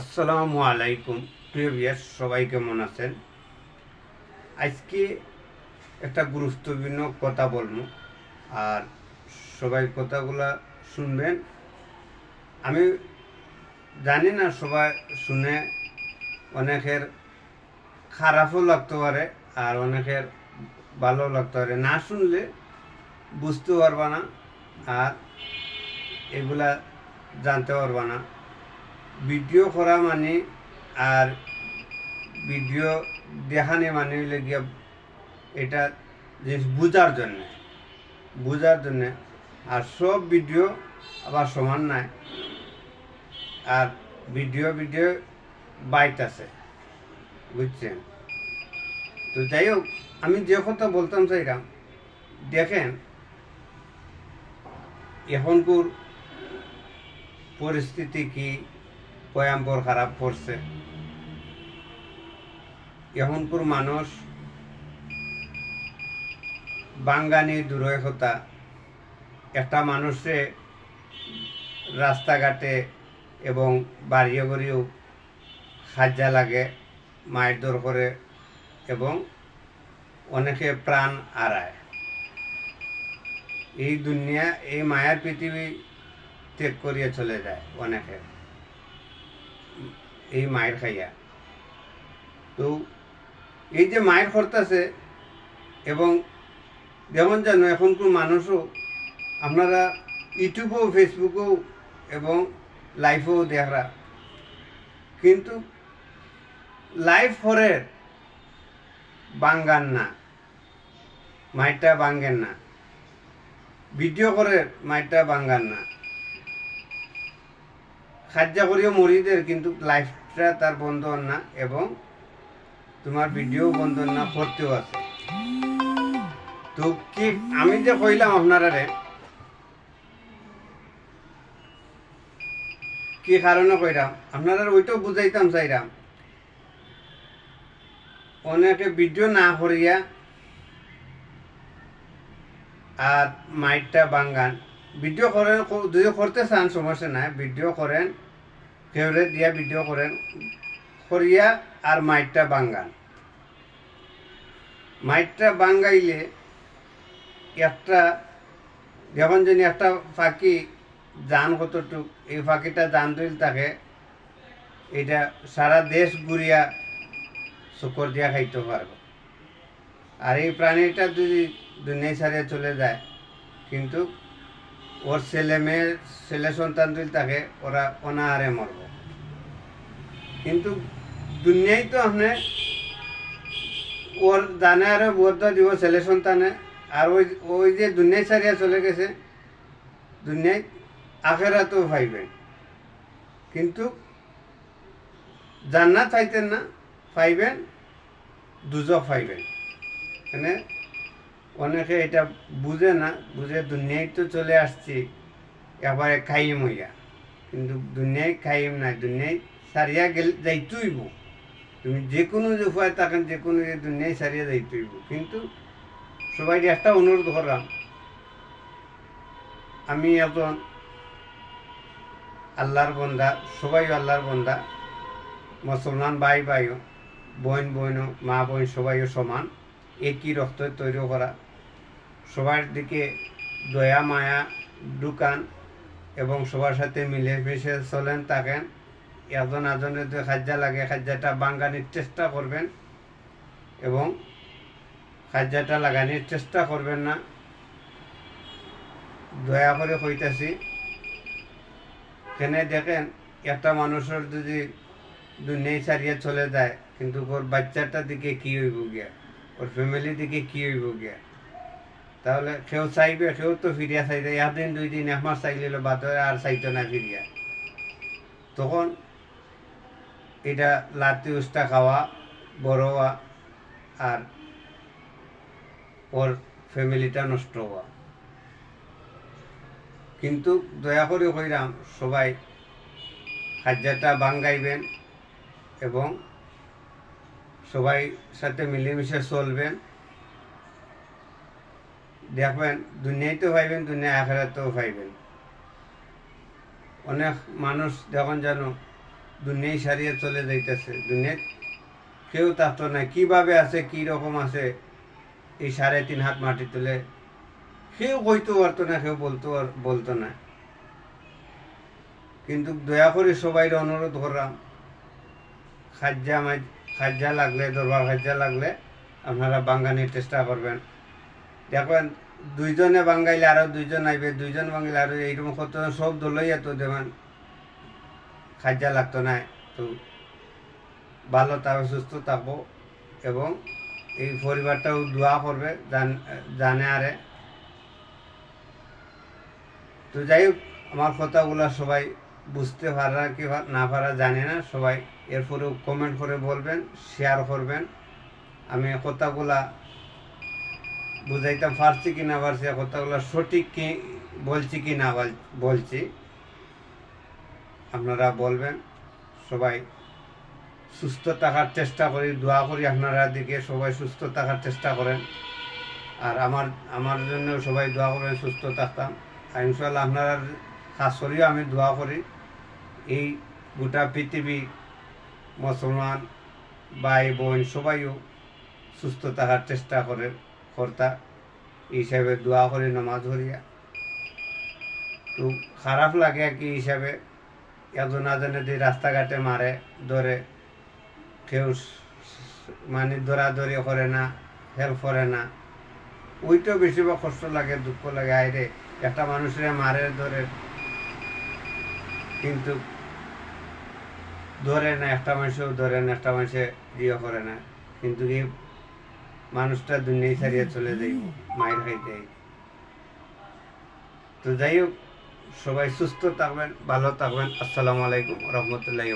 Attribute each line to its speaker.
Speaker 1: আসসালামু আলাইকুম, প্রিয় বিয়াস সবাই কেমন আছেন? আজকে একটা গুরুত্বপূর্ণ কথা বলব। আর সবাই কথাগুলা শুনবেন। আমি জানি না সবাই শুনে, অনেকের খারাপও লাগতে পারে আর অনেকের ভালো লাগতে পারে। না শুনলে বুঝতে পারবা না আর এগুলা জানতে পারবা না। ভিডিও করা মানে আর ভিডিও দেখানে মানে হইলে গিয়া এটা জিনিস বুঝার জন্যে। বুঝার জন্যে। আর সব ভিডিও আবার সমান নাই। আর ভিডিও ভিডিও বাইট আছে। বুঝছেন তো যাই হোক, আমি যে কথা বলতাম চাইলাম দেখেন এখনকার পরিস্থিতি কি? ভয়ঙ্কর খারাপ পড়ছে এখনকার মানুষ বাঙ্গানি দূরে হতা একটা মানুষে রাস্তাঘাটে এবং বাড়িয়ে বাড়িয়েও সাজা লাগে মায়ের দর করে এবং অনেকে প্রাণ হারায় এই দুনিয়া এই মায়ার পৃথিবী ত্যাগ করিয়ে চলে যায় অনেকে এই মায়ের খাইয়া। তো এই যে মায়ের করতেছে এবং যেমন জানো, এখনকার মানুষও আপনারা ইউটিউবেও, ফেসবুকেও এবং লাইফেও দেখরা। কিন্তু লাইফ হরের বাঙ্গান না মাইটা বাঙ্গেন না। ভিডিও করে মাইটা বাঙ্গান না। সাহায্য করিও মরিদের, কিন্তু লাইফটা তার বন্ধ না এবং তোমার ভিডিও বন্ধ না করতেও আছে। তো কি, আমি যে কইলাম আপনারা রে কি কারণে কইরাম? আপনারা ওইটাও বুঝাইতাম চাইরাম। অনেকে ভিডিও না করিয়া আর মাইটটা বাঙ্গান। ভিডিও করেন যদি করতে চান, সমস্যা নাই। ভিডিও করেন কেউরে দিয়া ভিডিও করেন। করিয়া আর মাইটটা বাঙ্গান। মাইটটা বাঙ্গাইলে একটা, যখন যদি একটা ফাঁকি জান কতটুক, এই ফাঁকিটা জান দিল থাকে এটা সারা দেশ ঘুরিয়া শুকর দিয়া খাইতে পারবে। আর এই প্রাণীটা যদি দুনিয়া ছাড়িয়ে চলে যায়, কিন্তু ওর ছেলে মেয়ে ছেলে সন্তান যদি থাকে, ওরা অনাহারে মরব। কিন্তু দুনিয়ায় তো আপনি ওর জানে আরে বোধ দিব ছেলে সন্তানে, আর ওই ওই যে দুনিয়ায় ছাড়িয়া চলে গেছে, দুনিয়ায় আখেরাতেও পাইবেন কিন্তু জান্নাত পাইতেন না, পাইবেন, দুজক পাইবেন। মানে অনেকে এটা বুঝে না, বুঝে দুনিয়ায় তো চলে আসছি, এবারে খাইম হইয়া কিন্তু দুনিয়ায় খাইম নাই দুনিয়ায় সারিয়া গেলে যাইতেইব। তুমি যে কোনো যে উপায় থাকেন যে কোনো যে দুনিয়ায় সারিয়া যাইতেইব। কিন্তু সবাই একটা অনুরোধ করলাম। আমি এখন আল্লাহর বন্দা সবাই আল্লাহর বন্দা, মুসলমান ভাই ভাইও বোন বোনও মা বোন সবাইও সমান। একই রক্ত তৈরি করা। সবার দিকে দয়া, মায়া, দোকান এবং সবার সাথে মিলে মিশে চলেন, থাকেন। একজন আজনের যদি খাজ্জা লাগে খাজ্জাটা বাঙ্গানির চেষ্টা করবেন এবং খাজ্জাটা লাগানির চেষ্টা করবেন না। দয়া করে কইতাছি, কেনে দেখেন, একটা মানুষের যদি দুনিয়ায় ছাড়িয়ে চলে যায়, কিন্তু ওর বাচ্চাটার দিকে কী হইব গিয়া? ওর ফ্যামিলির দিকে কী হইব গিয়া? তাহলে কেউ চাইবে, কেউ তো ফিরিয়া চাইবে একদিন দুই দিন, এক মাস চাইলে বাদ হয়ে আর চাইতো না ফিরিয়া। তখন এটা লাতি উস্তা খাওয়া, বড় হওয়া আর ওর ফ্যামিলিটা নষ্ট হওয়া। কিন্তু দয়া করে কইরাম, সবাই খাদ্যটা বাঙ্গাইবেন এবং সবাই সাথে মিলেমিশে চলবেন। দেখবেন, দুনিয়াতেও পাইবেন দুনিয়া আখেরাতেও পাইবেন। অনেক মানুষ যখন জানো দুনিয়ায় সারিয়ে চলে যাইতেছে। দুনিয়ায় কেউ থাকতো না কীভাবে আছে, কি রকম আছে, এই সাড়ে তিন হাত মাটি তুলে কেউ কইতে পারতো না, কেউ বলতো বলতো না। কিন্তু দয়া করে সবাই অনুরোধ করলাম, খাজ্জা মাই, খাজ্জা লাগলে, দরবার খাজ্জা লাগলে আপনারা বাঙ্গানির চেষ্টা করবেন। দেখবেন দুইজনে বাঙ্গাইলে আরও দুইজন আইবে, দুইজন বাঙ্গাইলে আরও এইরকম কত সব দলইয়া তো দেবেন খাজ্জা লাগতো না, তো ভালো থাকবে সুস্থ থাকব এবং এই পরিবারটাও দোয়া করবে, জানে আরে। তো যাই হোক, আমার কথাগুলো সবাই বুঝতে পারা কি না পারা জানে না, সবাই এরপরেও কমেন্ট করে বলবেন শেয়ার করবেন। আমি কথাগুলা বুঝাইতে পারছি কি না পারছি কথাগুলো সঠিক কি বলছি কি না বলছি। আপনারা বলবেন, সবাই সুস্থ থাকার চেষ্টা করি, দোয়া করি আপনারা দিকে সবাই সুস্থ থাকার চেষ্টা করেন। আর আমার আমার জন্য সবাই দোয়া করেন সুস্থ থাকতাম। আর ইনশাল্লাহ আপনারা খাস করিও আমি দোয়া করি। এই গোটা পৃথিবী, মুসলমান ভাই বোন সবাইও সুস্থ থাকার চেষ্টা করে কর্তা হিসাবে দোয়া করি নামাজ হরিয়া তো খারাপ লাগে আর কি হিসাবে। একজন আজনে দিয়ে রাস্তাঘাটে মারে, ধরে, কেউ মানে দৌড়াদৌড়ি করে না, হেল্প করে না ওইটাও বেশি বা কষ্ট লাগে, দুঃখ লাগে। আইরে একটা মানুষের মারে, ধরে, কিন্তু ধরে না, একটা মানুষও ধরে না, একটা মানুষে ইয়ে করে না। কিন্তু এই মানুষটা দুনিয়ায় ছাড়িয়ে চলে যাইব মায়ের খাইতে তো যাই হোক, সবাই সুস্থ থাকবেন, ভালো থাকবেন। আসসালামু আলাইকুম রহমতুল্লাহ